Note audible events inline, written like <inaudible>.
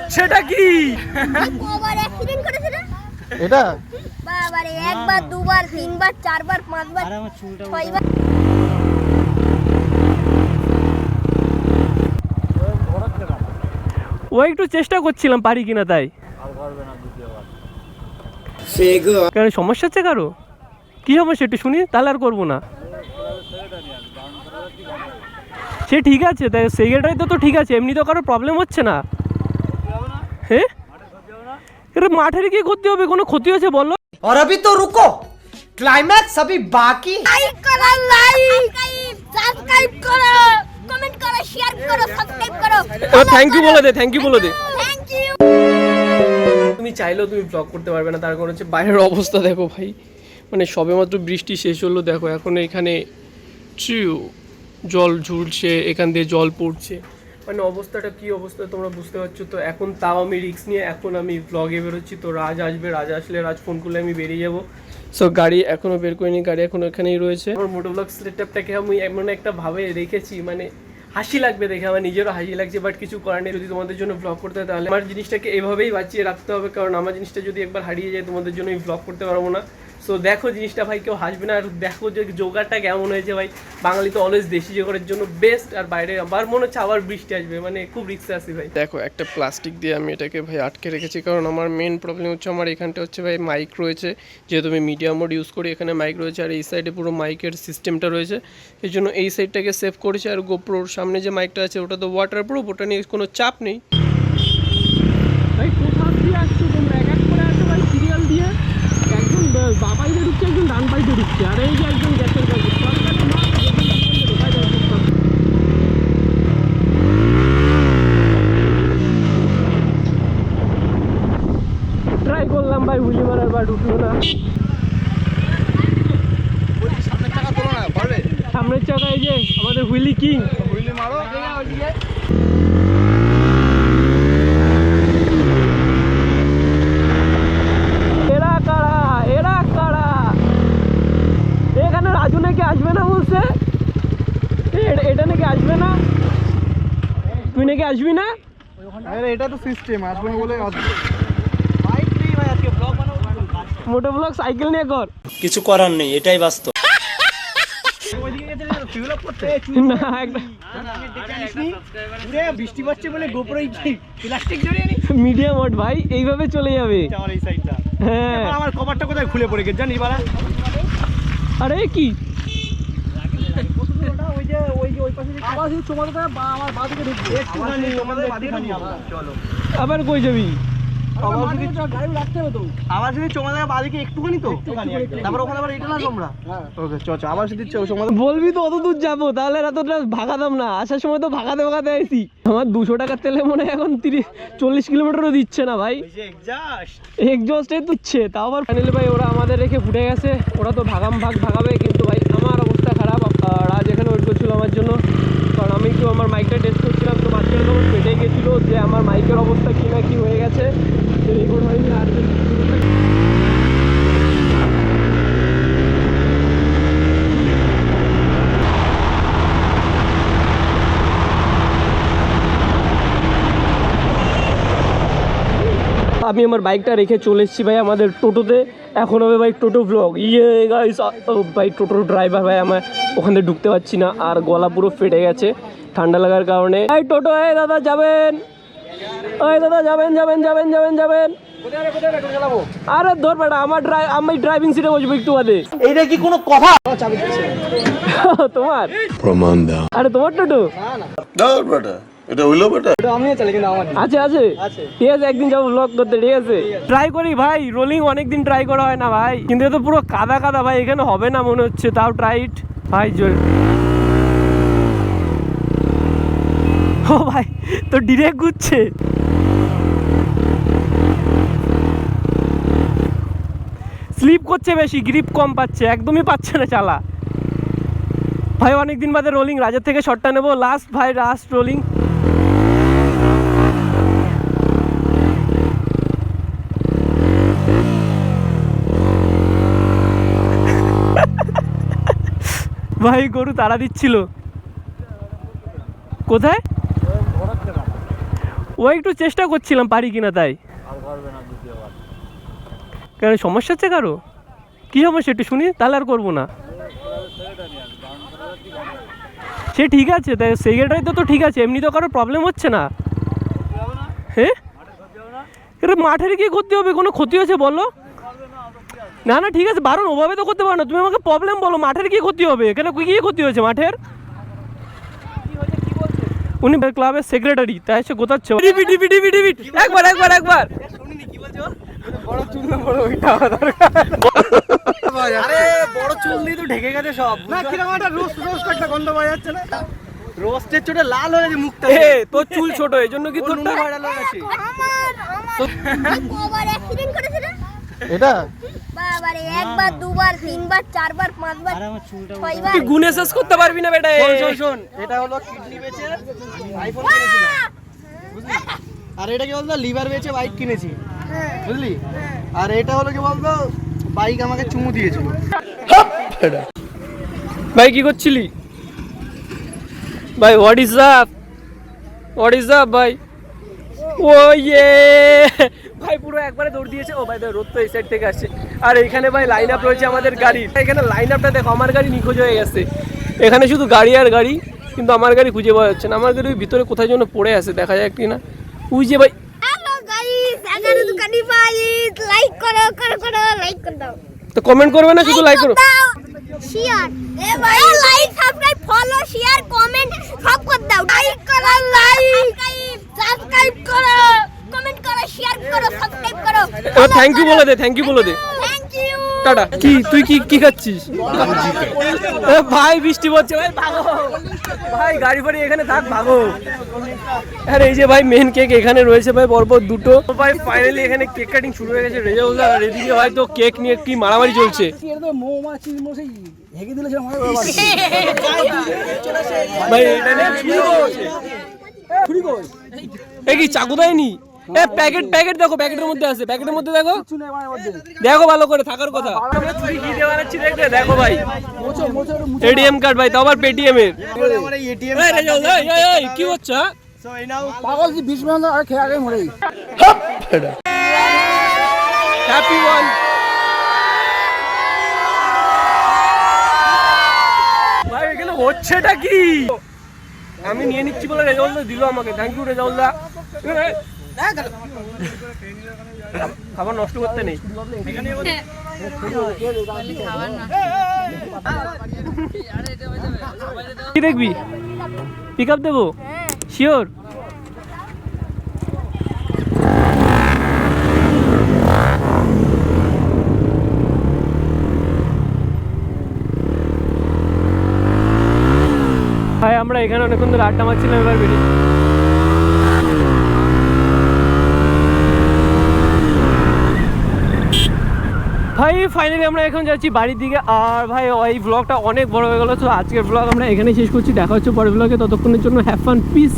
হচ্ছেটা কি? কবার অ্যাক্সিডেন্ট করেছে রে এটা? বাবারে একবার দুবার তিনবার চারবার পাঁচবার ছয়বার। ও একটু চেষ্টা করছিলাম পারি কিনা তাই। কেন সমস্যা হচ্ছে কারও? কি সমস্যা একটু শুনি তাহলে আর করব না। সে ঠিক আছে তাই সেক্রেটারি তো তো ঠিক আছে এমনি তো কারও প্রবলেম হচ্ছে না। হ্যাঁ এরে মাঠের কি ক্ষতি হবে কোনো ক্ষতি হয়েছে বলো और अभी तो रुको क्लाइमैक्स अभी बाकी है। লাইক করো লাইক সাবস্ক্রাইব করো কমেন্ট করো শেয়ার করো সাবস্ক্রাইব করো ও থ্যাংক ইউ বলে দে থ্যাংক ইউ বলে দে থ্যাংক ইউ তুমি চাইলেও তুমি ব্লগ করতে পারবে না তার কারণ হচ্ছে বাইরের অবস্থা দেখো ভাই মানে সবেমাত্র বৃষ্টি শেষ হলো দেখো এখন এখানে চিউ জল ঝুলছে এখান দিয়ে জল পড়ছে মানে অবস্থাটা কি অবস্থা তোমরা বুঝতে পারছ? তো এখন তাও আমি রিস্ক নিয়ে এখন আমি ব্লগে বেরোচ্ছি। তো রাজ আসবে, রাজ আসলে রাজ ফোন করলে আমি বেরিয়ে যাব। সো গাড়ি এখনও বের করিনি, গাড়ি এখন এখানেই রয়েছে। আমার মোটো ব্লগ সেটআপটাকে আমি এমন একটা ভাবে রেখেছি মানে হাসি লাগবে দেখে, আমার নিজেরও হাসি লাগছে বাট কিছু করার নেই। যদি তোমাদের জন্য ব্লগ করতে হয় তাহলে আমার জিনিসটাকে এভাবেই বাঁচিয়ে রাখতে হবে, কারণ আমার জিনিসটা যদি একবার হারিয়ে যায়, তোমাদের জন্য আমি ব্লগ করতে পারব না। সো দেখো জিনিসটা ভাই, কেউ হাসবে না। আর দেখো যে জোগাড়টা কেমন হয়েছে ভাই। বাঙালি তো অলওয়েজ দেশি জোগাড়ের জন্য বেস্ট আর বাইরে আবার মনে হচ্ছে আবার বৃষ্টি আসবে। মানে খুব রিক্সে আসি ভাই। দেখো, একটা প্লাস্টিক দিয়ে আমি এটাকে ভাই আটকে রেখেছি। কারণ আমার মেন প্রবলেম হচ্ছে, আমার এখানটা হচ্ছে ভাই মাইক রয়েছে। যেহেতু আমি মিডিয়া মোড ইউজ করি, এখানে মাইক রয়েছে। আর এই সাইডে পুরো মাইকের সিস্টেমটা রয়েছে। এই জন্য এই সাইডটাকে সেভ করেছি। আর গোপ্রোর সামনে যে মাইকটা আছে ওটা তো ওয়াটার প্রুফ ওটা নিয়ে কোনো চাপ নেই ভাই কোথা দিয়ে আসছো তোমরা এক এক করে আসো ভাই সিরিয়াল দিয়ে একজন বাবাই দিয়ে ঢুকছে একজন ডান পাইতে ঢুকছে আর এই যে একজন গ্যাসের কাছে। ট্রাই করলাম ভাই হুলি মারার বা ঢুকলো না। সামনের চাকা এই যে আমাদের হুইলি কিং। এরা কারা এরা কারা এখানে রাজু নাকি আসবে না বলছে এ, এটা- এটা নাকি আসবে না নাকি আসবি না? আরে এটা তো সিস্টেম আসবে না বলে আসবে মোটো ব্লক সাইকেল নিয়ে কর। কিছু করার নেই এটাই বাস্তব। না বৃষ্টি পড়ছে বলে গোপরে প্লাস্টিক মিডিয়াম মোড ভাই এইভাবে চলে যাবে। আমার এই সাইডটা হ্যাঁ। আমার কভারটা কোথায় খুলে পড়ে গেছে জানি আরে কি ওই যে ওই যে ওই পাশে আবার যদি তোমাদের আমার বাঁ দিকে ঢুকবে একটুখানি তোমাদের বাদিখানি চলো আবার কই যাবি? আবার যদি গাড়ি রাখতে হবে তো। আবার যদি তোমাদের বাদিকে একটুখানি তো? তারপর ওখানে আবার এটা না তোমরা ওকে চ চ আবার যদি বলবি তো অত দূর যাব তাহলে আর এতটা ভাগাতাম না। আসার সময় তো ভাগাতে আমার দুশো টাকার তেলে মনে হয় এখন তিরিশ চল্লিশ কিলোমিটারও দিচ্ছে না ভাই। এক্সস্টে দিচ্ছে তাও আবার ফাইনালি ভাই ওরা আমাদের রেখে ফুটে গেছে। ওরা তো ভাগাম ভাগ ভাগাবে কিন্তু ভাই আমার অবস্থা খারাপ আর রাজ এখানে ওয়েট করছিল আমার জন্য কারণ আমি একটু আমার মাইকটা টেস্ট করছিলাম, তো মাঝখানে তখন ফেটে গেছিল যে আমার মাইকের অবস্থা কী কি হয়ে গেছে। তো রেকর্ড হয়নি আর আমি আমার বাইকটা রেখে চলে এসেছি ভাই আমাদের টোটোতে। এখন হবে ভাই টোটো ব্লগ ইয়ে গাইস ভাই টোটোর ড্রাইভার ভাই আমার ওখান থেকে ঢুকতে পারছি না আর গলা পুরো ফেটে গেছে ঠান্ডা লাগার কারণে। এই টোটো এই দাদা যাবেন। ওই দাদা যাবেন যাবেন যাবেন যাবেন যাবেন। আরে ধর বেটা আমার ড্রাই আমি ড্রাইভিং সিটে বসবো একটু বাদে। এইটা কি কোনো কথা? <laughs> তোমার? আরে তোমার টোটো? দাঁড় বেটা। এটা হইল বেটা? আমিও চালাই কিন্তু আমার আছে আছে। ঠিক আছে একদিন যাব ব্লগ করতে ঠিক আছে? ট্রাই করি ভাই রোলিং অনেকদিন ট্রাই করা হয় না ভাই। কিন্তু এ তো পুরো কাদা কাদা ভাই এখানে হবে না মনে হচ্ছে তাও ট্রাইট ভাই জোর। ও ভাই তো ডিরেক্ট ঘুরছে। স্লিপ করছে বেশি গ্রিপ কম পাচ্ছে একদমই পাচ্ছে না চালা। ভাই অনেকদিন বাদে রোলিং রাজার থেকে শটটা নেব। লাস্ট ভাই লাস্ট রোলিং ভাই গরু তাড়া দিচ্ছিল। কোথায়? ও একটু চেষ্টা করছিলাম পারি কিনা তাই। কেন সমস্যা হচ্ছে কারও? কি সমস্যা একটু শুনি তাহলে আর করব না। সে ঠিক আছে তাই সেক্রেটারি তো তো ঠিক আছে এমনি তো কারও প্রবলেম হচ্ছে না। হ্যাঁ? এটা মাঠের কি ক্ষতি হবে কোনো ক্ষতি হয়েছে বলো? না না ঠিক আছে বারণ ওভাবে তো করতে পারো না। তুমি আমাকে প্রবলেম বলো মাঠের কি ক্ষতি হবে? এখানে কি ক্ষতি হয়েছে মাঠের? উনি ক্লাবের সেক্রেটারি তাই সে গোতাচ্ছে। ডিবি ডিবি ডিবি ডিবি একবার একবার একবার। আরে বড় চুল দিয়ে তো ঢেকে গেছে সব। না কীরকম একটা রোস্ট রোস্ট একটা গন্ধ পাওয়া যাচ্ছে না? রোস্টের চোটে লাল হয়ে গেছে মুখটা। এ তোর চুল ছোট এই জন্য কি তোর ভাইরাল হয়ে গেছে। এটা? একবার দুবার তিনবার চারবার পাঁচবার ছয়বার। তুই গুনে শেষ করতে পারবি না বেটা। শোন শোন শোন এটা হলো কিডনি বেচে আইফোন কিনেছিলাম আর এটা কি বলতো লিভার বেচে বাইক কিনেছি। বুঝলি? আর এটা হলো কি বলতো বাইক আমাকে চুমু দিয়েছিল। ভাই কি করছিলি? ভাই what is up what is up ভাই? ও ইয়ে। ভাই পুরো একবারে দৌড় দিয়েছে। ও ভাই রোদ তো এই সাইড থেকে আসছে। আর এখানে ভাই লাইন আপ রয়েছে আমাদের গাড়ি এখানে লাইন আপটা দেখো আমার গাড়ি নিখোঁজ হয়ে গেছে। এখানে শুধু গাড়ি আর গাড়ি কিন্তু আমার গাড়ি খুঁজে পাওয়া যাচ্ছে না। আমার গাড়ি ওই ভিতরে কোথায় যেন পড়ে আছে দেখা যায় কি না ওই যে ভাই তো কমেন্ট করবে না শুধু লাইক করো? শেয়ার এ ভাই like subscribe follow share comment সব করে দাও। লাইক করো লাইক সাবস্ক্রাইব করো কমেন্ট করো শেয়ার করো সাবস্ক্রাইব করো। থ্যাংক ইউ বলে দে থ্যাংক ইউ বলে দে। টাটা। কি? তুই কি কি খাচ্ছিস? ভাই বৃষ্টি পড়ছে। ভাই ভাগো। ভাই গাড়ি ফাড়ি এখানে থাক ভাগো। আর এই যে ভাই মেন কেক এখানে রয়েছে ভাই পরপর দুটো। ভাই ফাইনালি এখানে কেক কাটিং শুরু হয়ে গেছে রেজাউল আর এদিকে হয়তো কেক নিয়ে কি মারামারি চলছে। ভাই এটা নিয়ে কি চাকু দেয়নি? এ প্যাকেট প্যাকেট দেখো প্যাকেটের মধ্যে আছে প্যাকেটের মধ্যে দেখো। দেখো ভালো করে থাকার কথা। কি দেখো ভাই এটিএম কার্ড ভাই তাও আবার পেটিএম এর। আমার এই এটিএম এই রেজাল্ট এই এই এই কি হচ্ছে হ্যাঁ? হ্যাপি ওয়ান ভাই এখানে হচ্ছেটা কি? আমি নিয়ে নিচ্ছি বলে রেজাল্ট দিল আমাকে। থ্যাংক ইউ রেজাল্ট দা। খাবার নষ্ট করতে নেই। কি দেখবি? পিক আপ দেবো? শিওর ভাই, আমরা এখানে অনেকক্ষণ ধরে আড্ডা মারছিলাম, এবার বেরিয়ে ভাই ফাইনালি আমরা এখন যাচ্ছি বাড়ির দিকে। আর ভাই, এই ব্লগটা অনেক বড় হয়ে গেল, তো আজকের ব্লগ আমরা এখানে শেষ করছি। দেখা হচ্ছে পরের ব্লগে ততক্ষণের জন্য হ্যাভ ফান পিস